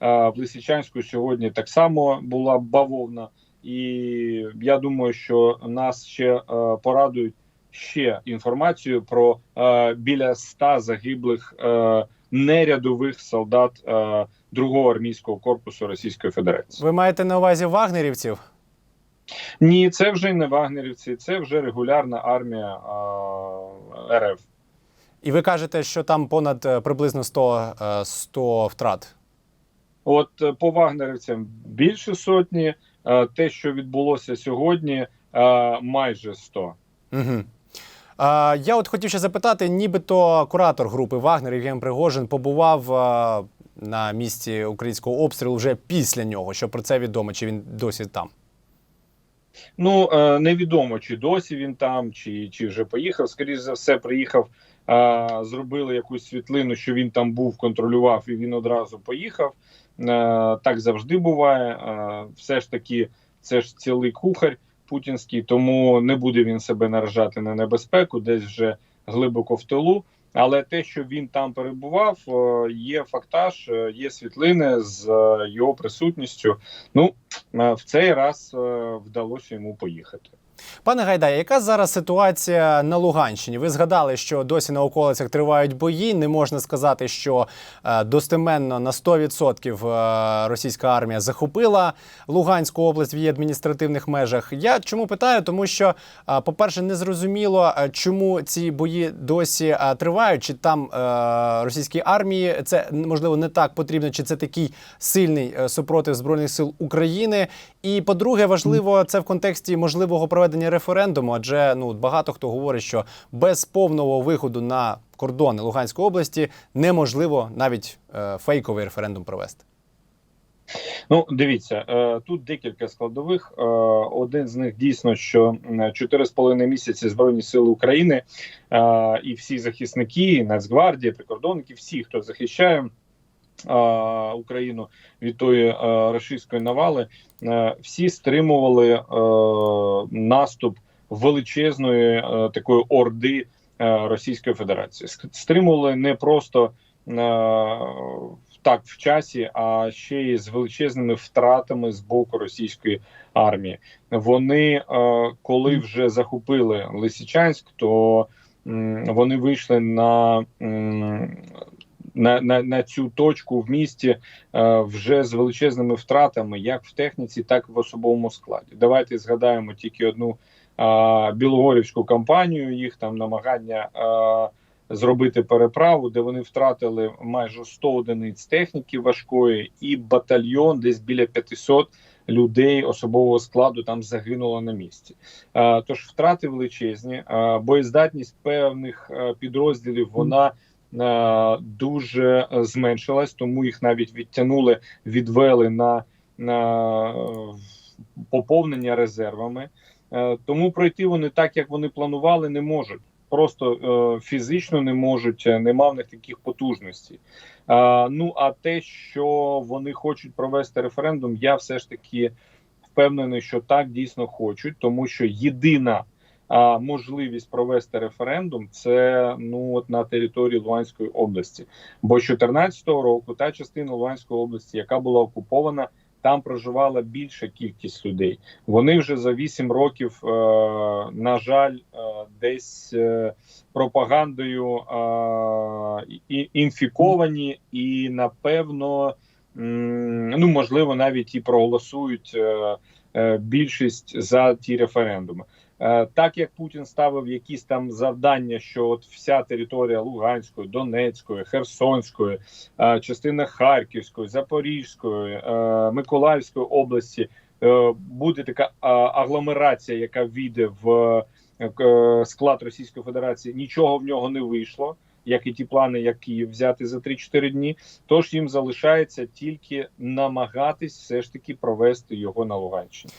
в Лисичанську сьогодні так само була бавовна, і я думаю, що нас ще е, порадують ще інформацію про е, біля ста загиблих е, нерядових солдат другого армійського корпусу Російської Федерації. Ви маєте на увазі вагнерівців? Ні, це вже не вагнерівці, це вже регулярна армія РФ. І ви кажете, що там понад приблизно 100, е, 100 втрат. От е, по вагнерівцям більше сотні. е, Те, що відбулося сьогодні, е, майже 100. Угу. Я от хотів ще запитати, нібито куратор групи Вагнер Євген Пригожин побував на місці українського обстрілу вже після нього. Що про це відомо? Чи він досі там? Ну е, невідомо, чи досі він там, чи, чи вже поїхав. Скоріше за все, приїхав, е, зробили якусь світлину, що він там був, контролював, і він одразу поїхав. Е, Так завжди буває. Все ж таки, це ж цілий кухар путінський, тому не буде він себе наражати на небезпеку, десь вже глибоко в тилу. Але те, що він там перебував, є фактаж, є світлини з його присутністю. Ну в цей раз е, вдалося йому поїхати. Пане Гайдай, яка зараз ситуація на Луганщині? Ви згадали, що досі на околицях тривають бої. Не можна сказати, що е, достеменно на 100% е, російська армія захопила Луганську область в її адміністративних межах. Я чому питаю? Тому що, е, по-перше, не зрозуміло, чому ці бої досі тривають, чи там російській армії це можливо не так потрібно, чи це такий сильний супротив збройних сил України. І по-друге, важливо це в контексті можливого проведення референдуму, адже ну багато хто говорить, що без повного виходу на кордони Луганської області неможливо навіть е, фейковий референдум провести. Ну, дивіться, е, тут декілька складових. Е, Один з них дійсно, що м, 4,5 місяці Збройні Сили України е, і всі захисники, і Нацгвардія, прикордонники, всі, хто захищає Україну від тої рашистської навали, е, всі стримували е, наступ величезної е, такої орди Російської Федерації. Стримували не просто так в часі, а ще й з величезними втратами з боку російської армії. Вони, коли вже захопили Лисичанськ, то вони вийшли на, на, на, на цю точку в місті е, вже з величезними втратами, як в техніці, так і в особовому складі. Давайте згадаємо тільки одну е, білогорівську кампанію, їх там намагання. Е, зробити переправу, де вони втратили майже 100 одиниць техніки важкої, і батальйон, десь біля 500 людей особового складу там загинуло на місці. Е, Тож втрати величезні, Е, боєздатність певних е, підрозділів вона. Е, Дуже е, зменшилась, тому їх навіть відтягнули, відвели на, на е, поповнення резервами. Тому пройти вони так, як вони планували, не можуть просто фізично не можуть, нема в них таких потужностей. Ну а те, що вони хочуть провести референдум, я все ж таки впевнений, що так дійсно хочуть, тому що єдина е, можливість провести референдум це ну от на території Луганської області. Бо з 2014 року та частина Луганської області, яка була окупована. Там проживала більша кількість людей. Вони вже за 8 років, е, на жаль, е, десь е, пропагандою е, і, інфіковані, і напевно, м, ну можливо, навіть і проголосують е, е, більшість за ті референдуми. Е, Так як Путін ставив якісь там завдання, що от вся територія Луганської, Донецької, Херсонської, е, частина Харківської, Запорізької, е, Миколаївської області буде така агломерація, яка війде в склад Російської Федерації. Нічого в нього не вийшло, як і ті плани, як Київ взяти за 3-4 дні. Тож їм залишається тільки намагатись все ж таки провести його на Луганщині.